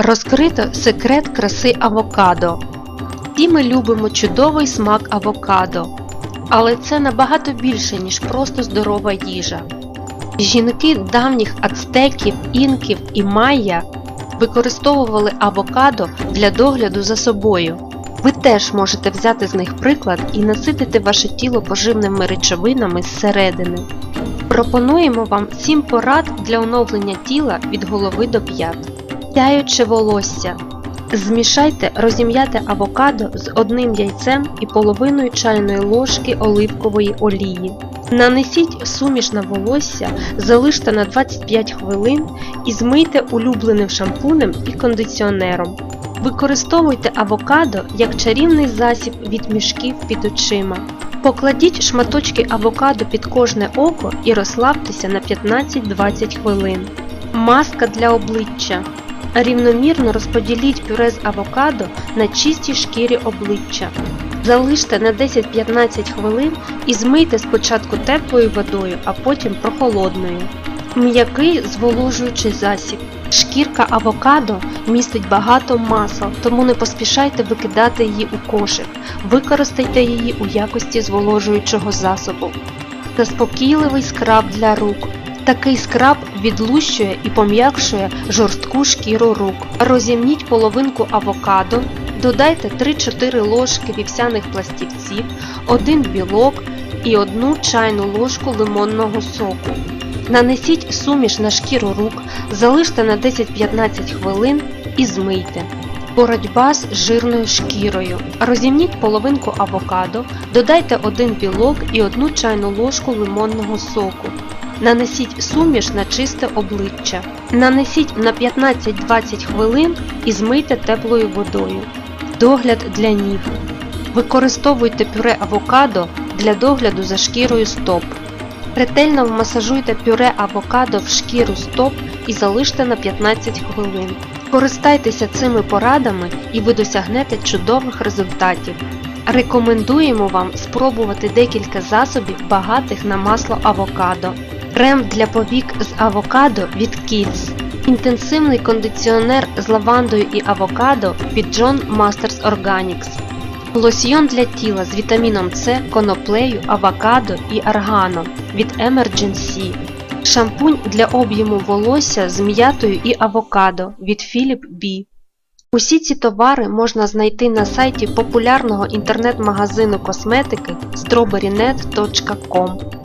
Розкрито секрет краси авокадо. Всі ми любимо чудовий смак авокадо, але це набагато більше, ніж просто здорова їжа. Жінки давніх ацтеків, інків і майя використовували авокадо для догляду за собою. Ви теж можете взяти з них приклад і наситити ваше тіло поживними речовинами зсередини. Пропонуємо вам 7 порад для оновлення тіла від голови до п'ят. Сяюче волосся. Змішайте розім'яте авокадо з одним яйцем і половиною чайної ложки оливкової олії. Нанесіть суміш на волосся, залиште на 25 хвилин і змийте улюбленим шампунем і кондиціонером. Використовуйте авокадо як чарівний засіб від мішків під очима. Покладіть шматочки авокадо під кожне око і розслабтеся на 15-20 хвилин. Маска для обличчя. Рівномірно розподіліть пюре з авокадо на чистій шкірі обличчя. Залиште на 10-15 хвилин і змийте спочатку теплою водою, а потім прохолодною. М'який зволожуючий засіб. Шкірка авокадо містить багато масел, тому не поспішайте викидати її у кошик. Використайте її у якості зволожуючого засобу. Заспокійливий скраб для рук. Такий скраб відлущує і пом'якшує жорстку шкіру рук. Розімніть половинку авокадо, додайте 3-4 ложки вівсяних пластівців, 1 білок і 1 чайну ложку лимонного соку. Нанесіть суміш на шкіру рук, залиште на 10-15 хвилин і змийте. Боротьба з жирною шкірою. Розімніть половинку авокадо, додайте один білок і одну чайну ложку лимонного соку. Нанесіть суміш на чисте обличчя. Нанесіть на 15-20 хвилин і змийте теплою водою. Догляд для ніг. Використовуйте пюре авокадо для догляду за шкірою стоп. Ретельно вмасажуйте пюре авокадо в шкіру стоп і залиште на 15 хвилин. Користайтеся цими порадами і ви досягнете чудових результатів. Рекомендуємо вам спробувати декілька засобів багатих на масло авокадо. Крем для повік з авокадо від Kiehl's. Інтенсивний кондиціонер з лавандою і авокадо від John Masters Organics. Лосьйон для тіла з вітаміном С, коноплею, авокадо і аргано від Emergen-C. Шампунь для об'єму волосся з м'ятою і авокадо від Philip B. Усі ці товари можна знайти на сайті популярного інтернет-магазину косметики strawberrynet.com.